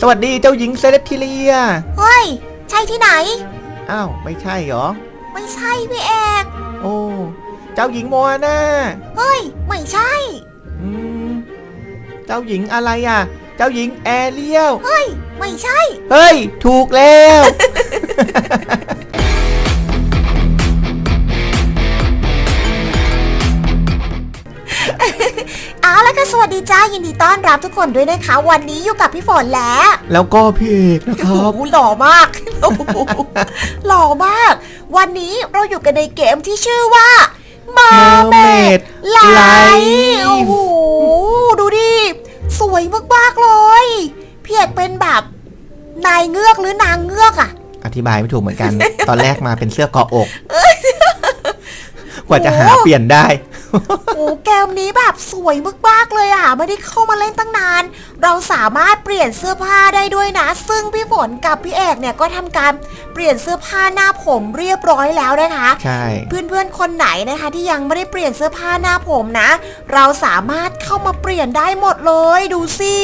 สวัสดีเจ้าหญิงเซเลสทิเลีย เฮ้ย ใช่ที่ไหน อ้าว ไม่ใช่เหรอ ไม่ใช่พี่เอก โอ้ เจ้าหญิงโมอาน่า เฮ้ย ไม่ใช่ อืม เจ้าหญิงอะไรอะ เจ้าหญิงแอเรียล เฮ้ย ไม่ใช่ เฮ้ย ถูกแล้ว เอาแล้วก็สวัสดีจ้ายินดีต้อนรับทุกคนด้วยนะคะ วันนี้อยู่กับพี่ฝนแล้ว แล้วก็พี่เอกนะคโอ้รับ โหหล่อมากโอ้โหหล่อมาก วันนี้เราอยู่กันในเกมที่ชื่อว่า Mermaid ไล Life โอ้โหดูดิ สวยมากๆเลยพี่เอกเป็นแบบนายเงือกหรือนางเงือกอะ อธิบายไม่ถูกเหมือนกัน ตอนแรกมาเป็นเสื้อเกาะอก กว่าจะหาเปลี่ยนได้ โอ้เกมนี้แบบสวยมากๆเลยอะ ไม่ได้เข้ามาเล่นตั้งนาน เราสามารถเปลี่ยนเสื้อผ้าได้ด้วยนะ ซึ่งพี่ฝนกับพี่เอกเนี่ยก็ทำการเปลี่ยนเสื้อผ้าหน้าผมเรียบร้อยแล้วนะคะ ใช่ เพื่อนๆคนไหนนะคะ ที่ยังไม่ได้เปลี่ยนเสื้อผ้าหน้าผมนะ เราสามารถเข้ามาเปลี่ยนได้หมดเลยดูสิ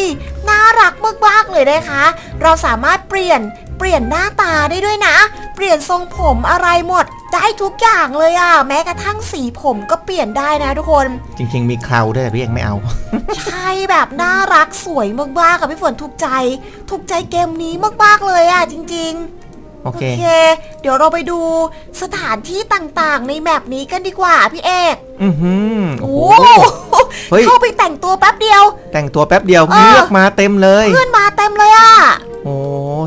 น่ารักมากๆเลยนะคะ เราสามารถเปลี่ยนเปลี่ยนหน้าตาได้ด้วยนะ เปลี่ยนทรงผมอะไรหมด ได้ทุกอย่างเลยอะ่ะ แม้กระทั่งสีผมก็เปลี่ยนได้นะทุกคน จริง ๆ มีเคราวด้วยแต่พี่เอกไม่เอา ใช่แบบน่ารักสวยมากๆกับพี่ฝนถูกใจ ถูกใจเกมนี้มากๆเลยอะ่ะจริง ๆ โอเค เดี๋ยวเราไปดูสถานที่ต่างๆ ในแมปนี้กันดีกว่าพี่เอกอือหือโอ้โอ้โหเฮ้ย เข้าไปแต่งตัวแป๊บเดียว แต่งตัวแป๊บเดียวเออเลือกมาเต็มเลย เพื่อนมาเต็มเลยอะโอ้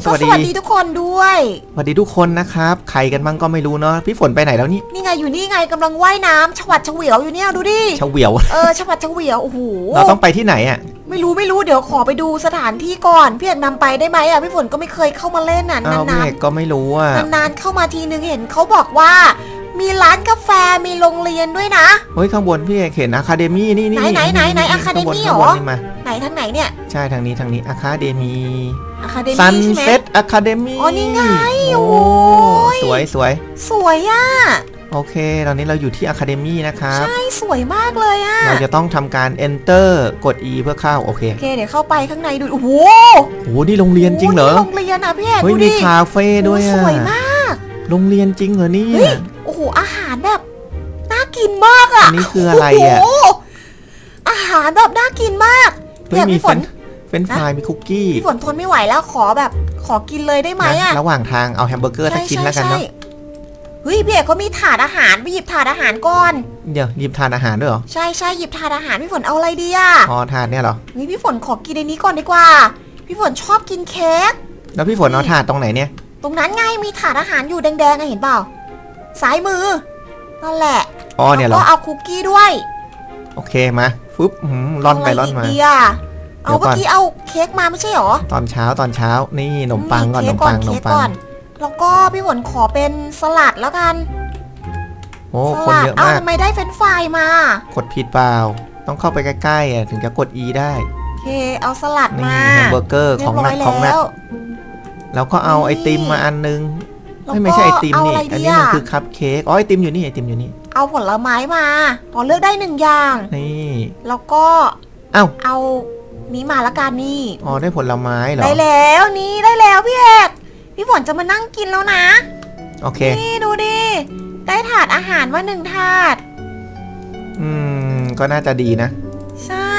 สก็วัสสดีวัสดีทุกคนด้วย สวัสดีทุกคนนะครับ ใครกันบ้างก็ไม่รู้เนาะพี่ฝนไปไหนแล้วนี่นี่ไงอยู่นี่ไงกำลังว่ายน้ำฉวัดเฉวียวอยู่เนี่ยดูดิเฉวียว เออฉวัดเฉวียวโอ้โหเราต้องไปที่ไหนอะไม่รู้ไม่รู้เดี๋ยวขอไปดูสถานที่ก่อนพี่เอกนำไปได้ไหมอะพี่ฝนก็ไม่เคยเข้ามาเล่นน่ะอ้าวพี่นานเอกก็ไม่รู้อะๆนานๆเข้ามาทีนึงเห็นเขาบอกว่า มีร้านกาแฟมีโรงเรียนด้วยนะ เฮ้ยข้างบนพี่เอกเห็นอะคาเดมี่นี่นี่ไหนไหนไหนไหน Academy เหรอ ข้างบนนี่มาไหนทางไหนเนี่ยใช่ทางนี้ทางนี้อะคาเดมี่อะคาเดซันมี่ใช่ไหม เซ็ตอะคาเดมี่อ๋อนี่ไงโอ้โอ้ย สวยสวยสวยอะโอเค ตอนนี้เราอยู่ที่อะคาเดมี่นะครับ ใช่สวยมากเลยอะเราจะต้องทำการ enter กด e เพื่อเข้า โอเคโอเคเดี๋ยวเข้าไปข้างในดูโอ้โหโอ้โหนี่โรงเรียนจริงเหรอโโโรงเรียนอะพี่เอกเฮ้ยดูมีดิคาเฟ่ด้วยโอ้อะสวยมาก โรงเรียนจริงเหรอเนี่เฮ้ยย กินมากอะอันนี้คืออะไรอะโโหอาหารแบบน่ากินมากเฮ้ยพี่มีพี่ฝเฟรนนเฟรนช์ฟรายมีคุกกี้พี่ฝนทนไม่ไหวแล้วขอแบบขอกินเลยได้ไหมอะนะระหว่างทางเอาแฮมเบอร์เกอร์สักชิ้นแล้วกันเนาะใช่เฮ้ยพี่เอกเขามีถาดอาหารไปหยิบถาดอาหารก่อน เดี๋ยวหยิบทานอาหารด้วยเหรอใช่ใช่หยิบถาดอาหารพี่ฝนเอาอะไรดีอะอ๋อทานเนี่ยเหรอ เฮ้ยพี่ฝนขอกินในนี้ก่อนดีกว่า พี่ฝนชอบกินเค้ก แล้วพี่ฝนเอาถาดตรงไหนเนี่ย ตรงนั้นไงมีถาดอาหารอยู่แดงๆอะเห็นเปล่า ซ้ายมือ นั่นแหละ อ๋อเนี่ยเหรแล้วอก็เอาคุกกี้ด้วยโอเคมาฟึบหืมร่อนไปเาะร่รอนมากดีอะเอาเดี๋ยวก่เมื่ออนกี้เอาเค้กมาไม่ใช่หรอตอนเช้าตอนเช้านี่ขนมปังก่อนขเค้นกมปังขนเค้มกปัก่งอนแล้วก็พี่ฝนขอเป็นสลัดแล้วกันโอ้สคนลัดเยอะเอามาก ทำไมได้เฟรนช์ฟรายมากดผิดเปล่า ต้องเข้าไปใกล้ๆอะถึงจะกด E ได้โอเคเอาสลัดนี่มาแฮมเบอร์เกอร์ของหนักเรียบของหนัร้กยแล้ว แล้วก็เอานี่ไอติมมาอันนึง แล้วไม่ไม่ใช่ไอติมก็นี่เาะรอันดีนี้มันะคือคัพเค้ก อ๋อไอติมอยู่นี่ไอติมอยู่นี่ เอาผลไม้มาขอเลือกได้หนึ่งอย่าง นี่แล้วก็เอ้าเอานี้มาละกันนี่ อ๋อได้ผลไม้เหรอ ได้แล้วนี่ได้แล้วพี่เอกพี่ฝนจะมานั่งกินแล้วนะ โอเค นี่ดูดิ ได้ถาดอาหารมาหนึ่งถาด อืม ก็น่าจะดีนะ ใช่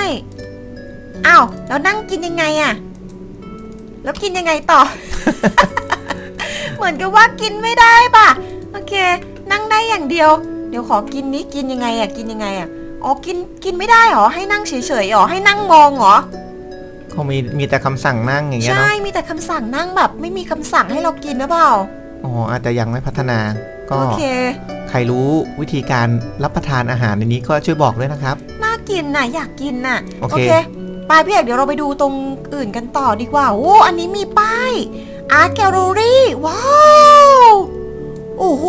อ้าวแล้วนั่งกินยังไงอะแล้วกินยังไงต่อ เหมือนกับว่ากินไม่ได้ป่ะ โอเค นั่งได้อย่างเดียว เดี๋ยวขอกินนี้กินยังไงอะกินยังไงอะอ๋อ กิน กินไม่ได้เหรอ ให้นั่งเฉยๆเหรอ ให้นั่งมองเหรอเขามี มีแต่คำสั่งนั่งอย่างเงี้ยใช่เนาะมีแต่คำสั่งนั่งแบบ ไม่มีคำสั่งให้เรากินหรือเปล่า อ๋อ อาจจะยังไม่พัฒนา ก็โอเค ใครรู้วิธีการรับประทานอาหารในนี้ก็ช่วยบอกด้วยนะครับ น่ากินน่ะ อยากกินน่ะ โอเค ไปพี่เอกเดี๋ยวเราไปดูตรงอื่นกันต่อดีกว่า โอ้ อันนี้มีป้าย อาร์ตแกลเลอรี่ว้าว โอ้โห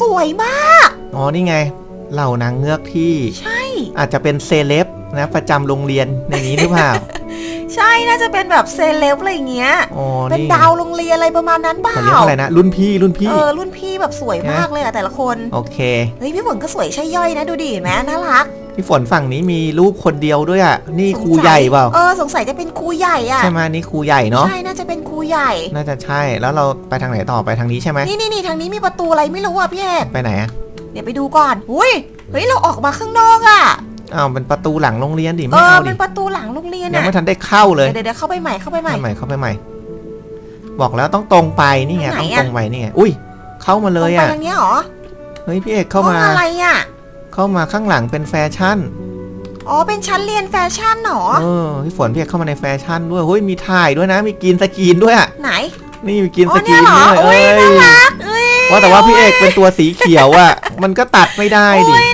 สวยมาก อ๋อ นี่ไง เหล่านางเงือกที่ ใช่ อาจจะเป็นเซเลบนะ ประจำโรงเรียนในนี้หรือเปล่า ใช่น่าจะเป็นแบบเซเลบอะไรอย่างเงี้ย อ๋อเป็นนี่ดาวโรงเรียนอะไรประมาณนั้นเปล่าเขาเรียกอะไรนะ รุ่นพี่รุ่นพี่ เออรุ่นพี่แบบสวยมากเลยอะแต่ละคน โอเค เฮ้ยพี่ฝนก็สวยใช่ย่อยนะดูดิเห็นไหมน่ารัก พี่ฝนฝั่งนี้มีรูปคนเดียวด้วยอะ นี่สงครูสัยใหญ่เปล่า เออสงสัยจะเป็นครูใหญ่อะใช่ไหมนี่ครูใหญ่เนาะ ใช่น่าจะเป็นครูใหญ่ น่าจะใช่ แล้วเราไปทางไหนต่อไปทางนี้ใช่ไหมนี่นี่นี่ทางนี้มีประตูอะไรไม่รู้อะพี่เอกไปไหนอะ เดี๋ยวไปดูก่อน อุ้ย เฮ้ยเราออกมาข้างนอกอะ อ้าวเป็นประตูหลังโรงเรียนดิเอไม่อเอาดิเป็นประตูหลังโรงเรียนยังอะไม่ทันได้เข้าเลยเดี๋ยวเดี๋ยวเข้าไปใหม่เข้าไปใหม่ เข้าไปใหม่เข้าไปใหม่ บอกแล้วต้องตรงไปนี่ไงทางไหนต้องอะ ตรงไปนี่ไงอุ้ย เข้ามาเลยตรงอะไปทางเนี้ยเหรอเฮ้ยพี่เอกเข้ามาห้องอะไรอะเข้ามาข้างหลังเป็นแฟชั่นอ๋อเป็นชั้นเรียนแฟชั่นเหรอเออพี่ฝนพี่เอกเข้ามาในแฟชั่นด้วยเฮ้ยมีถ่ายด้วยนะ มีกินสกรีนด้วยอะไหน นี่มีกินอ๋สอกรีเนี่ยนเหรอด้วยอุ้ยเอ้น่ายรัก เอ้ยว่าแต่ว่าพี่เอกเป็นตัวสีเขียวอะ มันก็ตัดไม่ได้ดิ โอ้ย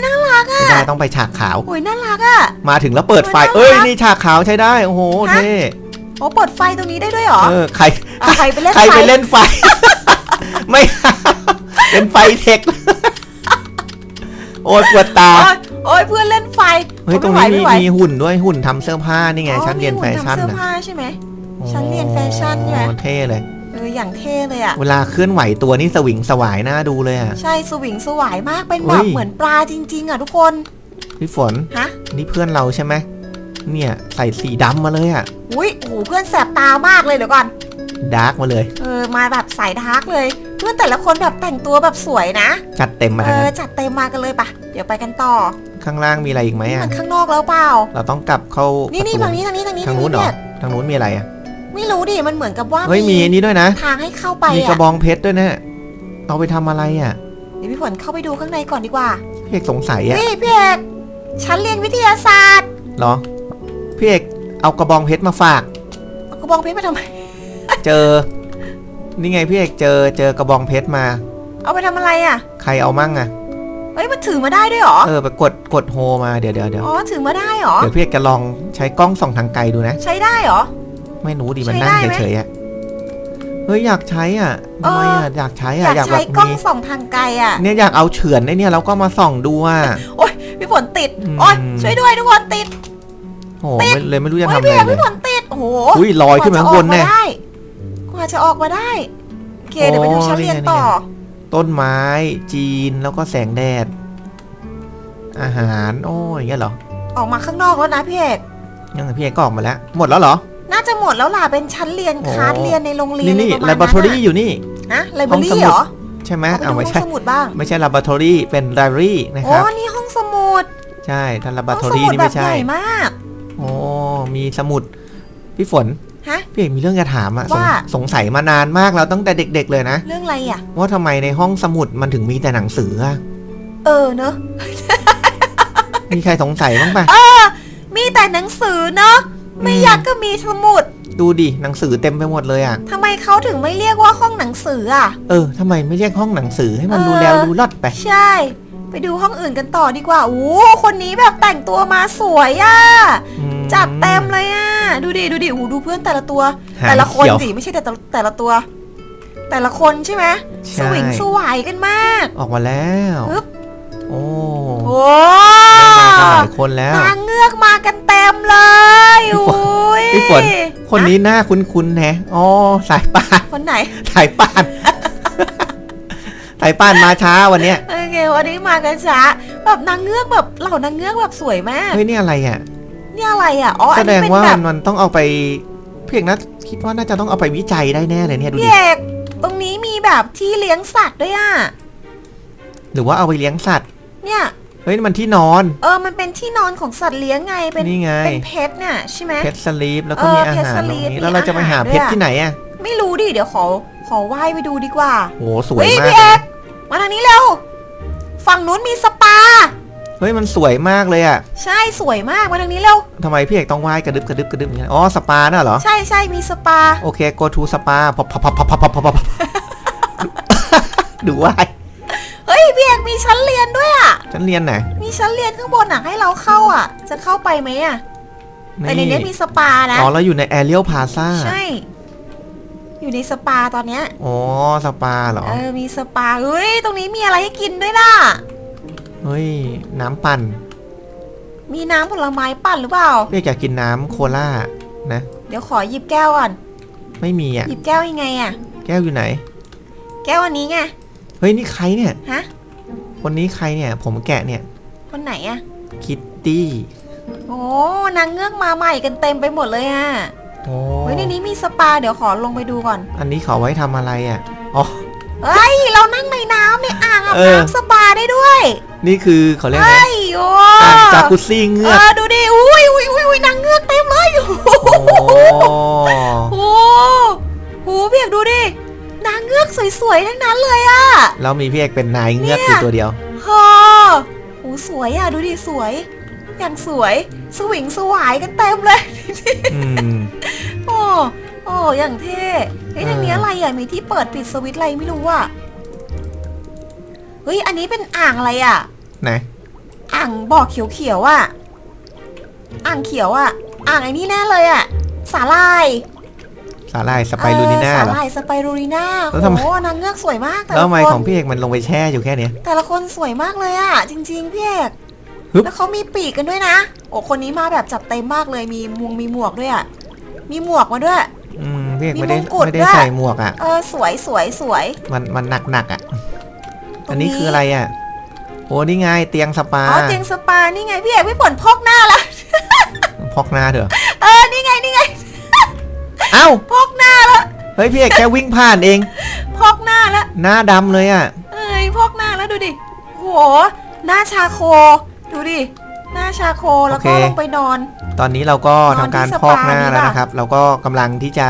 น่ารักอะไม่ได้ต้องไปฉากขาว โอ้ยน่ารักอะ มาถึงแล้วเปิดไฟโอ้ยน่ารักเอ้ยนี่ฉากขาวใช้ได้ โอ้โหฮะเท่โอ้เปิดไฟตรงนี้ได้ด้วยเหรอ เออใครเอาใครไปเล่นใครไฟไปเล่นไฟ ไม่ เป็นไฟเทค โอ้ยปวดตา โอ้ยโอ้ยเพื่อนเล่นไฟ เฮ้ยโอ้ตรงนี้มีไไหวมีหุ่นด้วยหุ่นทำเสื้อผ้านี่ไงอ๋อชั้นเรียนแฟชั่นมีหุ่ทำเสื้อนะผ้าใช่ไหมชั้นเรียนแฟชั่นใช่ไหมโอ้เท่เลย เอออย่างเท่เลยอะเวลาเคลื่อนไหวตัวนี่สวิงสวายน่าดูเลยอะใช่สวิงสวายมากเป็นเฮ้แบยบเหมือนปลาจริง ๆอะทุกคนพี่ฝนฮะนี่เพื่อนเราใช่ไหมเนี่ยใส่สีดำมาเลยอะอุ้ยโอ้โหเพื่อนแสบตามากเลยเดี๋ยวก่อนดาร์กมาเลย เออมาแบบสายดาร์กเลย เพื่อนแต่ละคนแบบแต่งตัวแบบสวยนะจัดเต็มมาเอทั้งอนั้นจัดเต็มมากันเลยปะเดี๋ยวไปกันต่อข้างล่างมีอะไรอีกไหมนี่อะมันข้างนอกแล้วเปล่า เราต้องกลับเข้านี่นี่ประทางตูนี้ทางนี้ทางนี้ทางนู้นเหรอเนี่ยทางนู้นมีอะไรอะ ไม่รู้ดิ มันเหมือนกับว่าเฮ้ยมีอันนี้ด้วยนะทางให้เข้าไปมีกระอะบองเพชรด้วยนะเอาไปทำอะไรอะเดี๋ยวพี่ฝนเข้าไปดูข้างในก่อนดีกว่าพี่เอกสงสัยอะนี่พี่เอกฉันเรียนวิทยาศาสตร์เหรอพี่เอกเอากระบองเพชรมาฝากเอากระบองเพชรมาทำไมเจอ นี่ไงพี่เอกเจอเจอกระบองเพชรมา เอาไปทำอะไรอะ ใครเอามั่งอะเฮ้ยมันถือมาได้ด้วยเหรอ เออไปกดกดโฮมาเดี๋ยวเดี๋ยวเดี๋ยวอ๋อถือมาได้เหรอ เดี๋ยวพี่เอกจะลองใช้กล้องส่องทางไกลดูนะ ใช้ได้เหรอ ไม่รู้ดิมันใช้นั่งได้ไหม เฉยๆอะเฮ้ยอยากใช้อะทำไมอะอยากใช้ออะยากอยากแบใช้บกล้องมีส่องทางไกลอะ เนี่ยอยากเอาเฉือนไอ้เนี่ยแล้วก็มาส่องดูอะพี่ฝนติด อืม โอ๊ยช่วยด้วยทุกคนติดโอ้โหไม่เลยไม่รู้จะโอ๊ยทำพี่อะไรเอกเลพี่ยฝนติด โอ้โหอุ้ยลอยขึ้นมาข้างบนแน่กว่าจะออกมาได้ โอเคเดี๋ยวไปดูชั้นเรียนต่อ ต้นไม้จีนแล้วก็แสงแดด อาหาร โอ้ยอย่างเงี้ยเหรอ ออกมาข้างนอกแล้วนะพี่เอกยังไงพี่เอกก็ออกมาแล้ว หมดแล้วเหรอ น่าจะหมดแล้วล่ะเป็นชั้นเรียนโอ้คลาสเรียนในโรงเรียนนี่นี่อะไรประมาณลานั้นบอทอรี่อะอยู่นี่นะไลบห้ราองรีสมุดเหรอใช่ไหมเอาไปดูเอาไม่ห้อใช่งสมุดบ้างไม่ใช่ลาบอทอรี่เป็นไลบรารีนะคโอ้รับนี่ห้องสมุด ใช่ถ้าลาบห้อองทอสรี่มุดนี่แบไม่บใช่ใหญ่มากโอ้มีสมุดพี่ฝนฮะพี่เอกมีเรื่องจะถามอะสงว่าสงสัยมานานมากแล้วตั้งแต่เด็ก ๆ เลยนะ เรื่องอะไรอะว่าทำไมในห้องสมุดมันถึงมีแต่หนังสืออะเออเนอะมีใครสงสัยบ้างปะมีแต่หนังสือเนอะ ไม่อยากก็มีสมุด ดูดิหนังสือเต็มไปหมดเลยอะทำไมเขาถึงไม่เรียกว่าห้องหนังสืออะ เออทำไมไม่เรียกห้องหนังสือให้มันเออดูแล้วดูรอดไปใช่ ไปดูห้องอื่นกันต่อดีกว่า โอ้คนนี้แบบแต่งตัวมาสวยอะอืมจัดเต็มเลยอะ ดูดิ ดูดิโอ้ดูเพื่อนแต่ละตัวหางแต่ละคนเขียวสิไม่ใช่แต่ละแต่ละตัว แต่ละคนใช่ไหมสใช่วิงสวายกันมาก ออกมาแล้วปึ๊บโอ้โอ้มากันหลายคนแล้วนางเงือกมากันเต็มเลย อุ้ยพี่ฝนคนนี้หน้าคุ้นๆแฮะอ๋อสายป่านคนไหน สายป่านสายป่านมาช้าวันเนี้ยโอเควันนี้มากันช้า แบบนางเงือกแบบเหล่านางเงือกแบบสวยมากเฮ้ยนี่อะไรอะนี่อะไรอะอ๋อแสอันดนี้งเป็นว่าแบบมันต้องเอาไปเพียงนะคิดว่าน่าจะต้องเอาไปวิจัยได้แน่เลยเนี่ยดูพี่ดิเอกตรงนี้มีแบบที่เลี้ยงสัตว์ด้วยอะหรือว่าเอาไปเลี้ยงสัตว์ เนี่ย เฮ้ยมันที่นอน เออ มันเป็นที่นอนของสัตว์เลี้ยงไง เป็น นี่ไง เป็นเพชรเนี่ยใช่ไหม เพชรสลีปแล้วก็มีอาหารตรงนี้ แล้วเราจะไปหาเพชรที่ไหนอะไม่รู้ดิ เดี๋ยวขอ ขอว่ายไปดูดีกว่า โหสวยมากพี่เอนกมาทางนี้เร็ว ฝั่งนู้นมีสปา เฮ้ยมันสวยมากเลยอะใช่สวยมาก มาทางนี้เร็ว ทำไมพี่เอกต้องไหว้กระดึบกระดึบกระดึบอย่างเงี้ยอ๋อสปาน่ะเหรอ ใช่ใช่มีสปา โอเค go to สปาพับพับพับพับพับพับพับดูไหว้ ฮ้ยพี่เอกมีชั้นเรียนด้วยอะ ฉันเรียนไหนมีชั้นเรียนข้างบนอะให้เราเข้าอะ จะเข้าไปไหมอะแต่ในนี้มีสปานะอ๋อเราอยู่ในแอเรียลพาซาใช่ อยู่ในสปาตอนเนี้ยอ๋อสปาเหรอเออมีสปาเฮ้ยตรงนี้มีอะไรให้กินด้วยล่ะเฮ้ยน้ำปั่น มีน้ำผลไม้ปั่นหรือเปล่าพี่เอกอยากกินน้ำโคลานะเดี๋ยวขอหยิบแก้วก่อน ไม่มีอะ หยิบแก้วยังไงอะแก้วอยู่ไหน แก้วอันนี้ไง เฮ้ย นี่ใครเนี่ย ฮะ คนนี้ใครเนี่ย ผมแกะเนี่ย คนไหนอะคิตตี้โอ้นางเงือกมาใหม่กันเต็มไปหมดเลยอะโอ้เฮ้ยในนี้มีสปาเดี๋ยวขอลงไปดูก่อน อันนี้เขาไว้ทำอะไรอะ อ๋อ เฮ้ย เรานั่งในน้ำในอ่างอาบเออ น้ำสปาได้ด้วยนี่คือเขาเรียกอะไรเฮ้ยโอ้อ่างจากุซซี่เงืเออกอดูดิ อุ้ยอุ้ยอุ้ยอุ้ยนางเงือกเต็มเลยโอ้โหโอ้โอ้โหเพียกดูดินาง เงือกสวยๆทั้งนั้นเลยอะแล้วมีพี่เอกเป็นนายเงือกเนี่อยยู่ตัวเดียวฮอโอ้สวยอะดูดิสวย อย่างสวย สวิงสวายกันเต็มเลยอืมโอ้โอ้อย่างเท่เฮ้ยเออทางนี้อะไรอะมีที่เปิดปิดสวิตช์อะไรไม่รู้อะเฮ้ยอันนี้เป็นอ่างอะไรอะไหนอ่างบ่อเขียวๆอะอ่างเขียวอะอ่างไอ้นี่แน่เลยอะสาลาย สาหร่ายสไปรูนิน่าเออเหรอ สาลายสไปรูนิน่าแล้วทำไม โอ้นางเงือกสวยมากแต่แล้วละทำไมคขอนงพี่เอกมันลงไปแช่อยู่แค่เนี้ย แต่ละคนสวยมากเลยอะจริงๆพี่เอกฮึบ แล้วเขามีปีกกันด้วยนะ โอ้คนนี้มาแบบจัดเต็มมากเลยมีมวงมีหมวกด้วยอะมีหมวกมาด้วย อืมพี่เอกมีไม่ได้มงกุฎไม่ได้ด้วย ใส่หมวกอะ เออสวยสวยสวยมันมันหนักหนักๆอะ ตรงนี้อันนี้คืออะไรอะโอ้นี่ไงเตียงสปาอ๋อเตียงสปานี่ไงพี่เอกพี่ฝนพกหน้าละพอกหน้าเถอะเออนี่ไงนี่ไง เอ้าพกหน้าละเฮ้ยพี่เอกแค่วิ่งผ่านเอง พกหน้าละหน้าดำเลยอะ เอ้ยพกหน้าแล้วดูดิโหหน้าชาโค ดูดิ หน้าชาโคแล้วก็โอเค ลงไปนอน ตอนนี้เราก็นทำอนที่การสปาพอกหน้าดีแล้วป่ะนะครับ เราก็กำลังที่จะ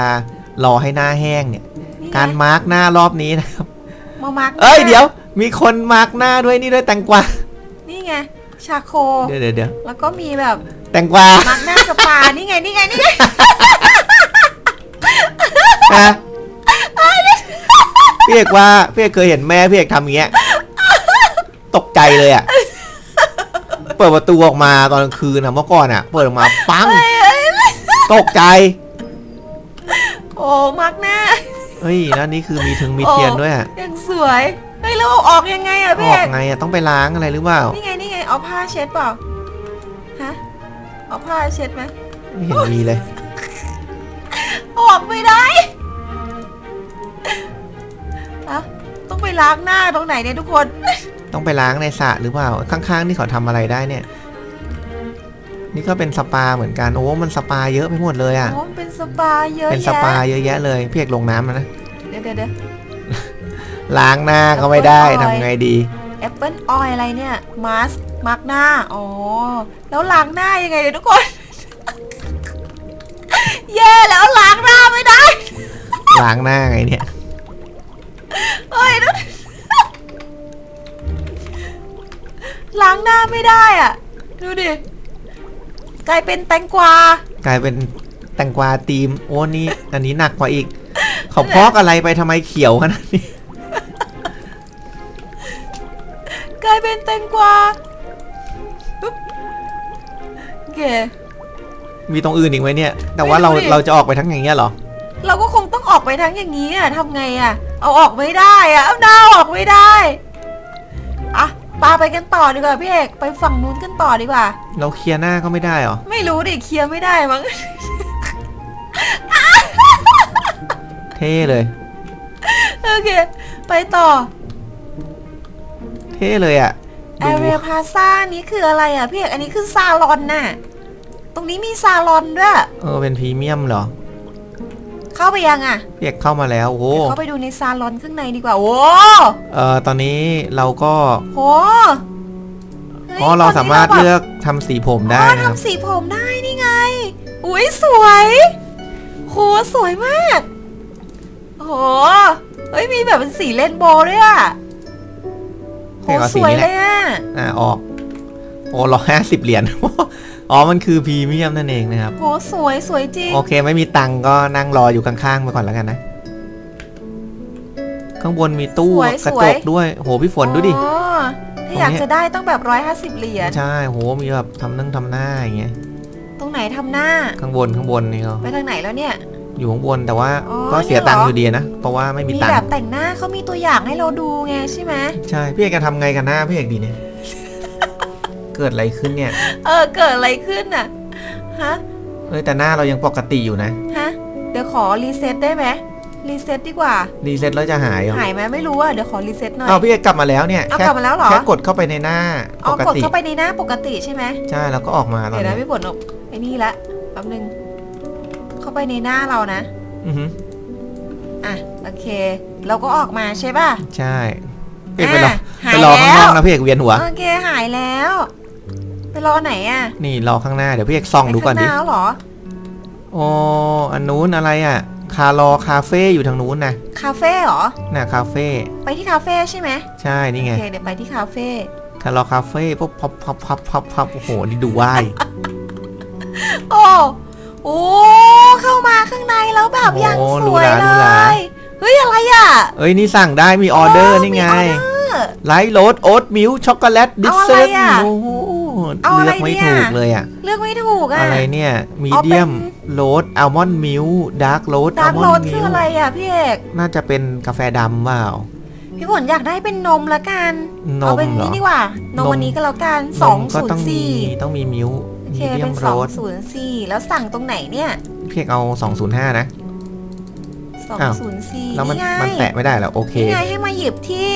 รอให้หน้าแห้งเนี่ย นี่ไงการมาร์กหน้ารอบนี้นะครับ มามาร์กหน้าเอ้ยเดี๋ยว มีคนมาร์กหน้าด้วยนี่ด้วยแตงกวา นี่ไง ชาโค เดี๋ยวเดี๋ยวเดี๋ยวแล้วก็มีแบบแตงกวา มาร์กหน้าสปา นี่ไง นี่ไง นี่ไง ฮะพี่เอกว่าพี่เอกเคยเห็นแม่พี่เอกทำอย่างเงี้ย ตกใจเลยอะ เปิดประตูออกมาตอนกลางคืนอะเมื่อก่อนอะ เปิดออกมาปัง ตกใจ โอ้มาร์กหน้าเฮ้ยแล้วนี่คือมีถึงมีเทียนด้วยอะยังสวยเฮ้ยแล้วเอาออกยังไงอะอพี่อเอกกไงอะต้องไปล้างอะไรหรือเปล่านี่ไงนี่ไงเอาผ้าเช็ดเปล่าฮะเอาผ้าเช็ดไหมไม่เห็นมีเลย ออกไม่ได้ อะต้องไปล้างหน้าตรงไหนเนี่ยทุกคน ต้องไปล้างในสระหรือเปล่า ข้างๆนี่เขาทำอะไรได้เนี่ย นี่ก็เป็นสปาเหมือนกัน โอ้ มันสปาเยอะไปหมดเลยอะอ๋อมันเป็นสปาเยอะเป็นสแยะปาเยอะแยะเลยพี่เอกลงน้ำแล้วนะ เดี๋ยวเดี๋ยวเดี๋ยว ล้างหน้าก็ไม่ได้ Apple Oil ทำไงดี แอปเปิลออยอะไรเนี่ยมาสมาร์กหน้า อ๋อ แล้วล้างหน้ายังไงเนี่ยทุกคนแย่แล้วล้างหน้าไม่ได้ ล้างหน้าไงเนี่ย เฮ้ยดูล้างหน้าไม่ได้อะ ดูดิ กลายเป็นแตงกวา กลายเป็นแตงกวาตีม โอ้นี่ อันนี้หนักกว่าอีก เขาพอกอะไรไปทำไมเขียวขนาดนี้ กลายเป็นแตงกวาปึ๊บโอเค มีตรงอื่นอีกไหมเนี่ย แต่ว่าเราไม่รู้ดิ เราจะออกไปทั้งอย่างเงี้ยเหรอ เราก็คงต้องออกไปทั้งอย่างนี้อะทำไงอะ เอาออกไม่ได้อะเอาหน้าออกไม่ได้อะปาไปกันต่อดีกว่าพี่เอกไปฝั่งนู้นกันต่อดีกว่า เราเคลียร์หน้าก็ไม่ได้เหรอ ไม่รู้ดิเคลียร์ไม่ได้มั้ง เท่เลย โอเค ไปต่อเท่เลยอะแอดูเรียพาซานี้คืออะไรอะพี่เอกอันนี้คือซาลอนน่ะ ตรงนี้มีซาลอนด้วย เออเป็นพรีเมียมเหรอ เข้าไปยังอะพี่เอกเข้ามาแล้วโอ้เดี๋ยวเข้าไปดูในซาลอนข้างในดีกว่า โอ้เออตอนนี้เราก็โหฮ้ยอ๋อเราสามารถตนนี้เลือกทำสีผมได้อ๋อนะครับ ทำสีผมได้นี่ไง อุ้ยสวยโหสวยมากโอ้โหเฮ้ยมีแบบเป็นสีเล่นโบว์ด้วยอะโหเรียกว่าสสีวยนี้แหเลละ ยอะ อ่าออก โอ้ร้อยห้าสิบเหรียญ อ๋อ มันคือพรีเมียมนั่นเองนะครับโหสวยสวยจริง โอเค ไม่มีตังค์ก็นั่งรออยู่ข้างๆไปก่อนแล้วกันนะ ข้างบนมีตู้สวยกระสจวย กด้วย โห พี่ฝนดูดิ อ๋อถ้าอยากตรงเนี้ยจะได้ต้องแบบร้อยห้าสิบเหรียญ ใช่ โห มีแบบทำนั่งทำหน้าอย่างเงี้ย ตรงไหนทำหน้า ข้างบนข้างบนนี่ก็ ไปทางไหนแล้วเนี่ย อยู่ข้างบนแต่ว่าอ๋อก็เสียเนี่ยเหรอตังค์อยู่ดีนะ เพราะว่าไม่มีมีตังแบบค์ แต่งหน้าเขามีตัวอย่างให้เราดูไงใช่ไหมใช่ พี่เอกจะทำไงกันหน้าพี่เอกดีเนี่ย เกิดอะไรขึ้นเนี่ย เออเกิดอะไรขึ้นน่ะฮะเอ้ยแต่หน้าเรายังปกติอยู่นะดี๋ยวขอรีเซ็ตได้ไหมรีเซ็ตดีกว่า รีเซ็ตแล้วจะหายเหรอหายไหมไม่รู้อะเดี๋ยวขอรีเซ็ตหน่อยเอาพี่เอกกลับมาแล้วเนี่ยเอาแค่กลับมาแล้วเหรอแค่กดเข้าไปในหน้าอ๋ปอกกดติเข้าไปในหน้าปกติใช่ไหมใช่แล้วก็ออกมาตอนเดี๋ยวนะนี้พี่ฝนเอาไอ้นี่ละแป๊บนึงเข้าไปในหน้าเรานะ อือหืออะโอเค เราก็ออกมาใช่ป่ะใช่พี่เอกไปรออะหาไปยรอข้างนแล้อกวนะพี่เอกเวียนหัวโอเคหายแล้ว ไปรอไหนอะนี่รอข้างหน้าเดี๋ยวพี่เอกส่องดูก่อนดิไปข้างหาเหรอ อ๋ออันนู้นอะไรอะ คารอคาเฟ่อยู่ทางนู้นนะคาเฟ่เหรอ น่ะคาเฟ่ไปที่คาเฟ่ใช่ไหมใช่นี่โอไงเคเดี๋ยวไปที่คาเฟ่คารอคาเฟ่ปุ๊บพับพับพับพับพับโอ้โหนี่ดูว่าย โอ้โอ้เข้ามาข้างในแล้วแบบโอ้อย่างสหรูวยหราหเลรูหรา ยเฮ้ยอะไรอะเอ้ยนี่สั่งได้มีออเดอร์นี่ไง มีออเดอร์ ไลท์โรสโอ๊ตมิลช็อกโกแลตดิสเอาอะไรเซนอะ โอ้โห เอาอะไรเลือกไม่เนี่ย ถูกเลยอะ เลือกไม่ถูกอะ อะไรเนี่ยมีเอาเป็นเดียมโรสอัลมอนด์มิลดาร์กโรสดาอัร์ลกมโรอนสด์มิคือลอะไรอะพี่เอกน่าจะเป็นกาแฟดำเปล่า พี่ฝนอยากได้เป็นนมละกันนเอามเป็นเหรนี้อ ดีกว่านมนมอันนี้ก็แล้วกันนสองมก็ศูนต้องย์มีสี่ต้องมีมิลโอเคมีเดียเป็มนโรสองสศูนย์สี่แล้วสั่งตรงไหนเนี่ยเพียกเอา 205 นะ สองอ้าว ศูนย์สี่แล้วมันนี่ไงมันแตะไม่ได้เหรอโอเค นี่ไงให้มาหยิบที่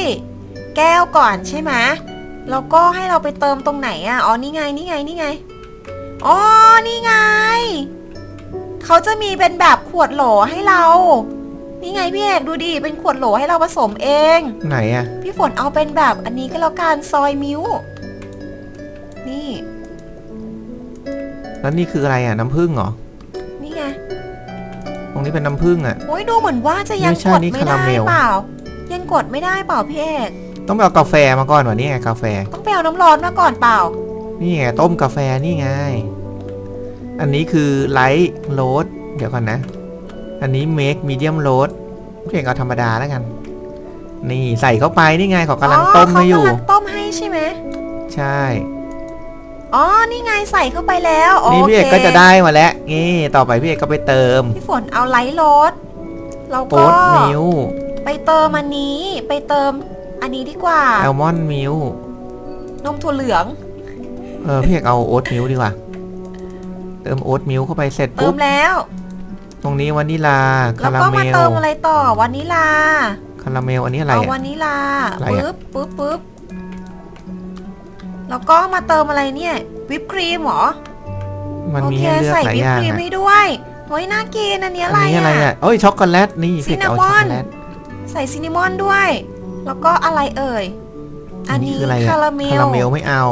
แก้วก่อนใช่ไหม แล้วก็ให้เราไปเติมตรงไหนอะ อ๋อ นี่ไง นี่ไง นี่ไง อ๋อ นี่ไง เขาจะมีเป็นแบบขวดโหลให้เรา นี่ไงพี่เอกดูดิ เป็นขวดโหลให้เราผสมเอง ไหนอะพี่ฝนเอาเป็นแบบอันนี้ก็แล้วกันซอยมิวนี่ แล้วนี่คืออะไรอะน้ำผึ้งเหรอ นี่ไง ตรงนี้เป็นน้ำผึ้งอะโอ้ยดูเหมือนว่าจะยังไม่ใช่กดนี่ไม่คาราได้เมล เปล่า ยังกดไม่ได้เปล่าพี่เอก ต้องไปเอากาแฟมาก่อนวะนี่ไงกาแฟ ต้องไปเอาน้ำร้อนมาก่อนเปล่า นี่ไงต้มกาแฟนี่ไง อันนี้คือไลท์โรสเดี๋ยวก่อนนะ อันนี้เมคมีเดียมโรสเพียงเอาธรรมดาแล้วกัน นี่ใส่เข้าไปนี่ไงเขากำลังต้มให้อยู่เขากำลังต้มให้ใช่ไหม ใช่ อ๋อ นี่ไงใส่เข้าไปแล้วโอนี่พี่เคเอกก็จะได้มาแล้วนี่ต่อไปพี่เอกก็ไปเติม พี่ฝนเอาไลท์โรสแล้วก็โอ๊ตมิลไปเติมอันนี้ ไปเติม อันนี้ดีกว่า แอลมอนด์มิลนมถั่วเหลือง เออพี่เอกเอาโอ๊ตมิลดีกว่า เติมโอ๊ตมิลเข้าไปเสร็จเติปุ๊มบแล้ว ตรงนี้วานิลาแล้คาวราก็เมมาลเติมอะไรต่อวานิลา คาราเมลอันนี้อะไรเอาอะวานิลาอะไรอะ ปึ๊บปึ๊บปึ๊บแล้วก็มาเติมอะไรเนี่ยวิปครีมเหรอมันโอมีเคให้เลือกใส่หลายวิอปย่างครีมอะให้ด้วยเฮ้ยน่ากินอันนี้อัอะไรนนี้อะไรอะ อะเอ้ยช็อกโกแลตนี่พี่เอกเอาช็อกโกแลต ใส่ซินนามอนด้วย แล้วก็อะไรเอ่ย อันนี้คืออะไรอะคาราเมคาลราเมลไม่เอา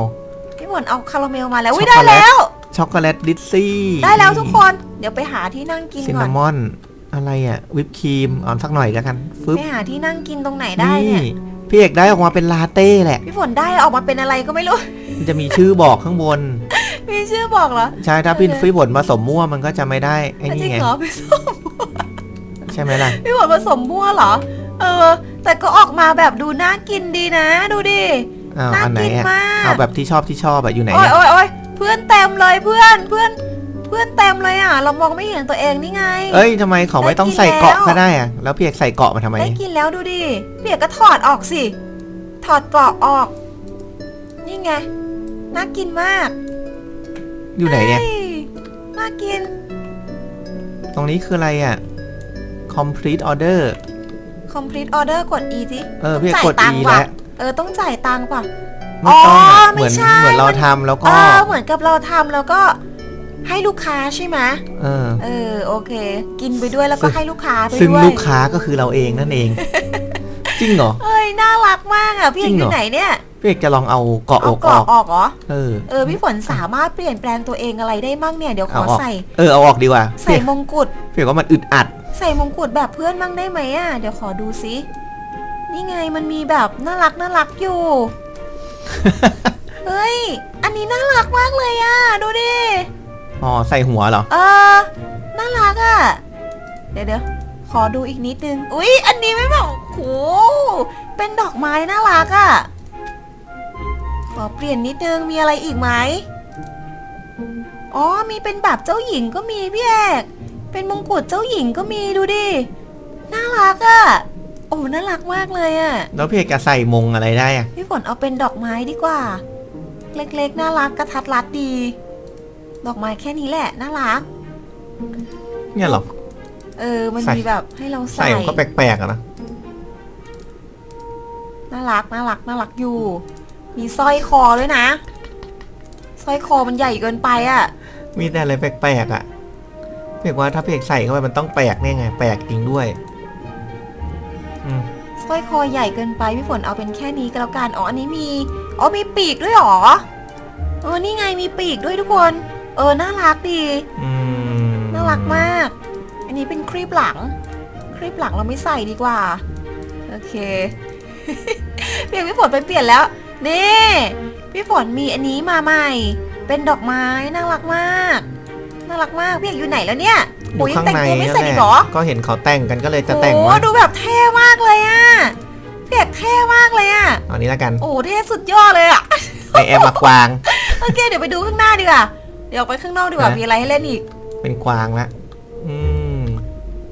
พี่ฝนเอาคาราเมลมาแล้วช็อุ้อยกโกได้แลต แล้ว ช็อกโกแลตดิซซี่ได้แล้วทุกคน เดี๋ยวไปหาที่นั่งกินซินก่อน นามอน อะไรอะ วิปครีมเอาสักหน่อยแล้วกันฟึบไปหาที่นั่งกินตรงไหนได้เนี่ย พี่เอกได้ออกมาเป็นลาเต้แหละ พี่ฝนได้ออกมาเป็นอะไรก็ไม่รู้ มันจะมีชื่อบอกข้างบน มีชื่อบอกเหรอใช่ถ้าพี่โอเคพี่ฝนผสมมั่วมันก็จะไม่ได้ไอ้จรินี่งไง เหรอพี่ใช่ไหมล่ะ พี่ฝนผสมมั่วเหรอ เออ แต่ก็ออกมาแบบดูน่ากินดีนะ ดูดิ อ้าวน่าอันไหนกินอะมาก เอาแบบที่ชอบที่ชอบอะอยู่ไหนโอ้ยอะโอ้ยโอ้ยเพื่อนเต็มเลยเพื่อนเพื่อน เพื่อนเต็มเลยอะ เรามองไม่เห็นตัวเองนี่ไง เอ้ยทำไมเขาไม่ต้องได้กินใส่เกราะแล้วก็ได้อะแล้วพี่เอกใส่เกราะมาทำไม ได้กินแล้วดูดิพี่เอกก็ถอดออกสิ ถอดเกราะออก นี่ไง น่ากินมากอยู่ไหนเนี่ย ฮ้น่ากิน ตรงนี้คืออะไรอะ complete order complete order กด e สิเออพี่เอกจ่ายกดตัง e ค์แล้วว่ะเออต้องจ่ายตังค์ป่ะไม่ต้องอะอ๋อเหมือนไม่ใช่เหมือนเราทำแล้วเอก็อเหมือนกับเราทำแล้วก็ให้ลูกค้าใช่ไหมเออเออโอเค กินไปด้วยแล้วก็ซึ่งให้ลูกค้าไปซึ่งด้วยลูกค้าก็คือเราเองนั่นเอง จริงเหรอเอ้ยน่ารักมากอะพี่เอกจริงอเหรอยู่ไหนเนี่ย พี่เอกจะลองเอาเกาะอเอากเกอราะอกออกเหรอ เออ เออพี่ฝนสามารถเปลี่ยนแปลงตัวเองอะไรได้มั่งเนี่ยเดี๋ยวขอเอาออกใส่ เออเอาออกดีกว่าใส่พี่มงกุฎพี่เอกว่ามันอึดอัด ใส่มงกุฎแบบเพื่อนมั่งได้ไหมอะเดี๋ยวขอดูซินี่ไงมันมีแบบน่ารักน่ารักอยู่ เฮ้ย อันนี้น่ารักมากเลยอะ ดูดิ อ๋อใส่หัวเหรอ เออน่ารักอะ เดี๋ยวเดี๋ยวขอดูอีกนิดนึง อุ๊ย อันนี้ไม่แบบโห เป็นดอกไม้น่ารักอะข อเปลี่ยนนิดนึงมีอะไรอีกไหมอ๋อมีเป็นแบบเจ้าหญิงก็มีพี่เอกเป็นมงกุฎเจ้าหญิงก็มีดูดิน่ารักอะโอ้น่ารักมากเลยอะแล้วพี่เอกจะใส่มงอะไรได้อะพี่ฝนเอาเป็นดอกไม้ดีกว่า เล็กๆน่ารักกระทัดรัดดี ดอกไม้แค่นี้แหละน่ารัก เนี่ยเหรอเออ มันใส่มีแบบให้เราใส่ใส่มันก็แปลกๆอะนะน่ารักน่ารักน่ารักอยู่ มีสร้อยคอด้วยนะสร้อยคอมันใหญ่เกินไปอะ่ะ มีแต่อะไรแปลกๆอะเพียกว่าถ้าเพียกใส่เข้าไปมันต้องแปลกแน่ไง แปลกจริงด้วย อืมสร้อยคอใหญ่เกินไปพี่ฝนเอาเป็นแค่นี้ก็แล้วกันอ๋ออันนี้มีอ๋อมีปีกด้วยเหรอเออนี่ไงมีปีกด้วยทุกคน เออน่ารักดีอืมน่ารักมาก อันนี้เป็นครีบหลัง ครีบหลังเราไม่ใส่ดีกว่า โอเคเปลี่ยนพี่ฝนไปเปลี่ยนแล้ว นี่พี่ฝนมีอันนี้มาใหม่ เป็นดอกไม้น่ารักมาก น่ารักมากพี่เอกอยู่ไหนแล้วเนี่ยอโอ้ยู่ยข้างแต่งในตัวไม่นั่นเสร็จแหอีละกเหรอก็เห็นเขาแต่งกันก็เลยจะแต่งโอ้มาดูแบบเท่มากเลยอะพี่เอกเท่มากเลยอะเอานี้แล้วกันโอ้เท่สุดยอดเลยอะไอแอมมากวาง โอเคเดี๋ยวไปดูข้างหน้าดีกว่าเดี๋ยวออกไปข้างนอกดีกว่าฮะมีอะไรให้เล่นอีก เป็นกวางละอืม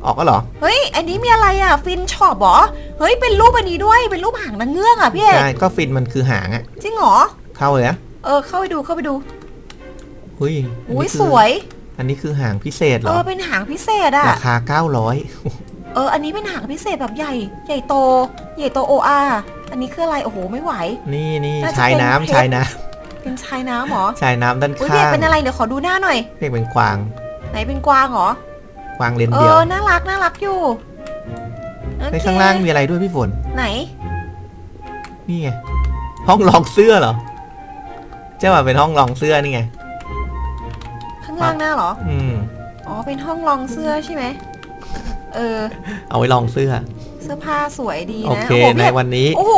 ออกก็เหรอ เฮ้ย อันนี้มีอะไรอะ ฟินช็อปเหรอ เฮ้ย เป็นรูปอันนี้ด้วย เป็นรูปหางนางเงือกอะพี่เอกใช่ ก็ฟินมันคือหางอะจริงเหรอ เข้าเลยนะเออ เข้าไปดู เข้าไปดูอุ้ยนอุ้ยนี้คืสวย อันนี้คือหางพิเศษเหรเออ อ เป็นหางพิเศษอะ ราคา 900 เออ อันนี้เป็นหางพิเศษแบบใหญ่ ใหญ่โต ใหญ่โตโออาอันนี้คืออะไร โอ้โห ไม่ไหว นี่นี่น่าจะชายเป็นน้ำเพชร ชายน้เป็นชายน้ำเหรอำชายน้ำด้านอุ้ยพี่เอข้ากงเป็นอะไร เดี๋ยวขอดูหน้าหน่อย เรียกเป็นกวาง ไหนเป็นกวางเหรอก วางเลนเอเดียวอน่ารักน่ารักอยู่โอในเคข้างล่างมีอะไรด้วยพี่ฝน ไหน นี่ไง ห้องลองเสื้อเหรอเจ้าว่าเป็นห้องลองเสื้อนี่ไง ข้างล่างหน้าเหรอ อืม อ๋อ เป็นห้องรองเสื้อใช่ไหม เออ เอาไว้ลองเสื้อ เสื้อผ้าสวยดีโอนะเคโอ้โหในพี่วันนี้ โอ้โห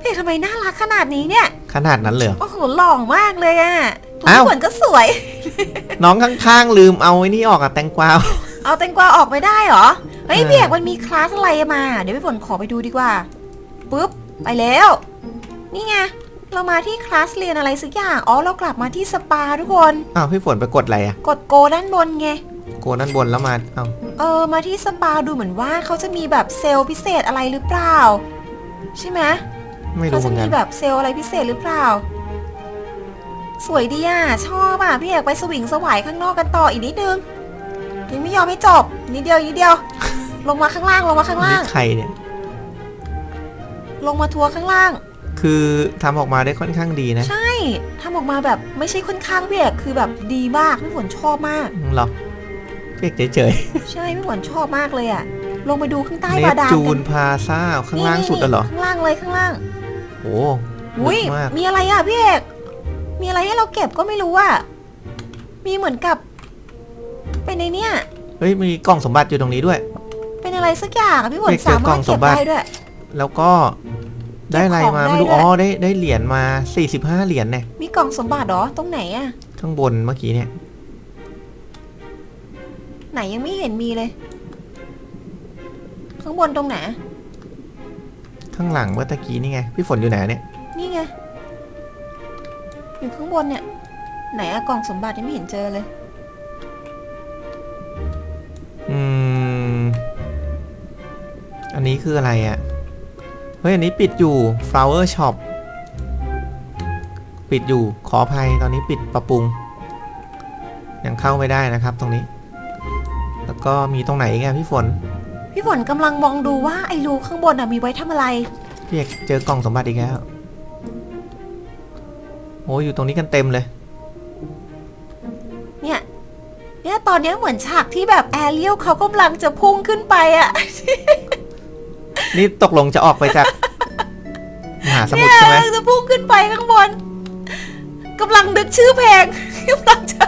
เฮ้ยทำไมน่ารักขนาดนี้เนี่ย ขนาดนั้นเลยเหรอโอ้โหหล่อมากเลยอะ ทุกอ้าวคนก็สวย น้องข้างๆลืมเอาไอ้นี่ออกอะแตงกวา เอาแตงกวาออกไม่ได้เหรอ เฮ้ยเออ พี่เอกมันมีคลาสอะไรมา เดี๋ยวพี่ฝนขอไปดูดีกว่า ปุ๊บ ไปแล้ว นี่ไง เรามาที่คลาสเรียนอะไรสักอย่าง อ๋อ เรากลับมาที่สปาทุกคน อ้าวพี่ฝนไปกดอะไรอะกดโกด้านบนไง โกด้านบนแล้วมาเอ้าเออ มาที่สปาดูเหมือนว่าเขาจะมีแบบเซลล์พิเศษอะไรหรือเปล่า ใช่ไหม ไม่เขารู้เหจะมือนมีกันแบบเซลล์อะไรพิเศษหรือเปล่า สวยดีอะ ชอบอะ พี่อยากไปสวิงสวายข้างนอกกันต่ออีกนิดนึง ยังไม่ยอมให้จบ นิดเดียวนิดเดียว ลงมาข้างล่างลงมาข้างล่าง นี่ใครเนี่ย ลงมาทัวร์ข้างล่าง คือทำออกมาได้ค่อนข้างดีนะใช่ทำออกมาแบบไม่ใช่ค่อนข้างพี่เอกคือแบบดีมากพี่ฝนชอบมาก หรอเรียกเฉยใช่พี่ฝนชอบมากเลยอะ ลงไปดูข้างใต้ๆเนบาปดาลจูกันนพาซาข้างล่างนี่สุดอะเหรอ ข้างล่างเลยข้างล่าง โอ้ลึอุ้ยกมาก มีอะไรอะพี่เอก มีอะไรให้เราเก็บก็ไม่รู้อะมีเหมือนกับ เป็นในเนี้ยเฮ้ย มีกล่องสมบัติอยู่ตรงนี้ด้วย เป็นอะไรสักอย่างอะพี่ฝนเฮ้ยเจอสามารถกล่องสเก็บมบัติได้ด้วย แล้วก็ได้อะไรมาเก็บของไม่รู้ได้ด้วยอ๋อได้ได้เหรียญมา 45 เหรียญเนี่ย มีกล่องสมบัติเหรอ ตรงไหนอะข้างบนเมื่อกี้เนี่ย ไหนยังไม่เห็นมีเลย ข้างบนตรงไหน ข้างหลังเมื่อตะกี้นี่ไง พี่ฝนอยู่ไหนเนี่ย นี่ไง อยู่ข้างบนเนี่ย ไหนอะกล่องสมบัติยังไม่เห็นเจอเลย อืม อันนี้คืออะไรอะ่ะเฮ้ย อันนี้ปิดอยู่ flower shop ปิดอยู่ขออภัยตอนนี้ปิดปรับปรุง ยังเข้าไม่ได้นะครับตรงนี้ แล้วก็มีตรงไหนอีกอะพี่ฝน พี่ฝนกำลังมองดูว่าไอ้รูข้างบนอะมีไว้ทำอะไร พี่เอกเจอกล่องสมบัติอีกแล้วโอ้ยอยู่ตรงนี้กันเต็มเลย เนี่ย เนี่ยตอนเนี้ยเหมือนฉากที่แบบแอเรียลเขากำลังจะพุ่งขึ้นไปอะ นี่ตกลงจะออกไปจากมหาสมุทรเนี่ยใช่ไหม จะพุ่งขึ้นไปข้างบนกำลังนึกชื่อเพลงกำลังจะ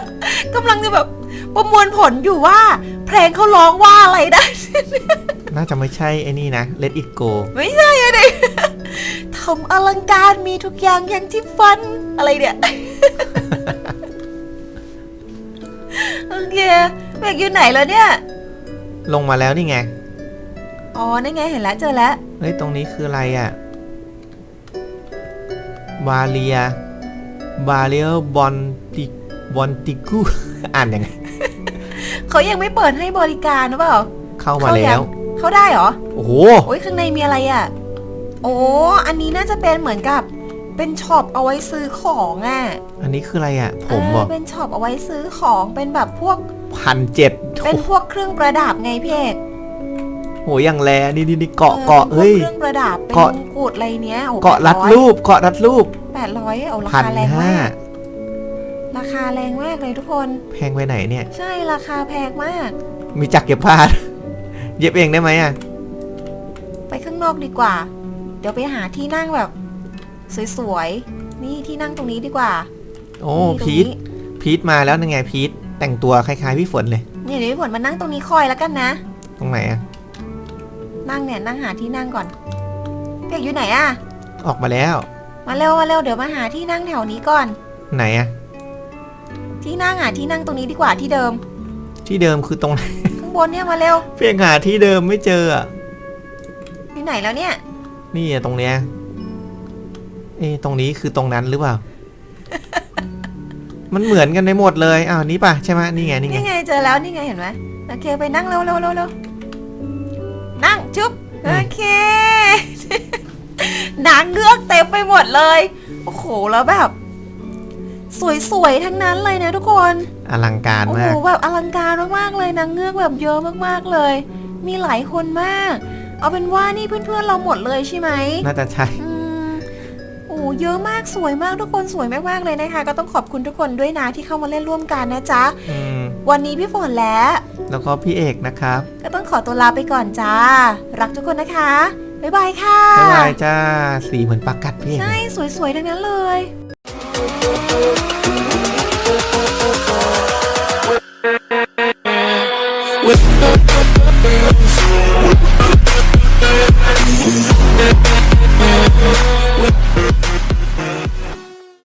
กำลังจะแบบประมวลผลอยู่ว่า เพลงเขาร้องว่าอะไรได้ น่าจะไม่ใช่ไอ้นี่นะ let it go ไม่ใช่อะไรทำอลังการมีทุกอย่างอย่างที่ฟัน อะไรเนี่ย โอเคเบกอยู่ไหนแล้วเนี่ย ลงมาแล้วนี่ไง อ๋อนั่นไงเห็นแล้วเจอแล้ว เฮ้ย ตรงนี้คืออะไรอะ่ะ บาเลีย บาเลียบอนติบอนติกู อ่านยังไง เขายังไม่เปิดให้บริการหรือเปล่า เข้ามาแล้ว เขาได้เหรอ โอ้โห โอ้ยข้างในมีอะไรอะ โอ้ อันนี้น่าจะเป็นเหมือนกับ เป็นช็อปเอาไว้ซื้อของอะอันนี้คืออะไรอะ่ะ ผมเหรอเออเป็นช็อปเอาไว้ซื้อของเป็นแบบพวกพันเจ็ดเป็นพวกเครื่องประดับไงพี่เอกโหอย่างแลนี่นี่นี่เกาะเกาะป็นพวเฮ้ยเครื่องประดับเป็นเกาะ มงกุฎอะไรเนี้ยโอ้เกาะรัดรูปเกาะรัดรูปแปดร้อยเอาราพันคาแรงห้า มากราคาแรงมากเลยทุกคน แพงไปไหนเนี่ย ใช่ราคาแพงมาก มีจักรเย็บผ้า เย็บเองได้ไหมอะ ไปข้างนอกดีกว่า เดี๋ยวไปหาที่นั่งแบบ สวยๆ นี่ที่นั่งตรงนี้ดีกว่า โอ้นี่ตรงพีทนี้พีทมาแล้วนั่นไงพีทแต่งตัวคล้ายๆพี่ฝนเลย นี่เดี๋ยวพี่ฝนมานั่งตรงนี้คอยแล้วกันนะ ตรงไหนอะนั่งเนี่ยนั่งหาที่นั่งก่อนเปียกอยู่ไหนอะออกมาแล้ว มาเร็วมาเร็วเดี๋ยวมาหาที่นั่งแถวนี้ก่อน ไหนอะที่นั่งหาที่นั่งตรงนี้ดีกว่าที่เดิม ที่เดิมคือตรงไหน ข้างบนเนี่ยมาเร็วเพียงหาที่เดิมไม่เจออะอยู่ไหนแล้วเนี่ย นี่อะตรงเนี้ย เอ๊ะตรงนี้คือตรงนั้นหรือเปล่า มันเหมือนกันในหมดเลยอ้าวนี่ป่ะใช่ไหมนี่ไงนี่ไงนี่ไงเจอแล้วนี่ไงเห็นไหมโอเคไปนั่งเร็วเร็วเร็วเร็วนั่งจุ๊บอืโอมเคหนังเงือกเต็มไปหมดเลยโอ้โหแล้วแบบ สวยๆทั้งนั้นเลยนะทุกคนอลังการโอ้โหมาก แบบอลังการมากๆเลยนางเงือกแบบเยอะมากๆเลย มีหลายคนมาก เอาเป็นว่านี่เพื่อนๆเราหมดเลยใช่ไหม น่าจะใช่อืมโอ้ เยอะมากสวยมากทุกคนสวยมากๆเลยนะคะ ก็ต้องขอบคุณทุกคนด้วยนะที่เข้ามาเล่นร่วมกันนะจ๊ะ อืมวันนี้พี่ฝนและ แล้วก็พี่เอกนะครับก็ต้องขอตัวลาไปก่อนจ้า รักทุกคนนะคะ บ๊ายบายค่ะ บ๊ายบายจ้าสีเหมือนปลากัดพี่เอกใช่ สวยๆ ทั้งนั้นเลย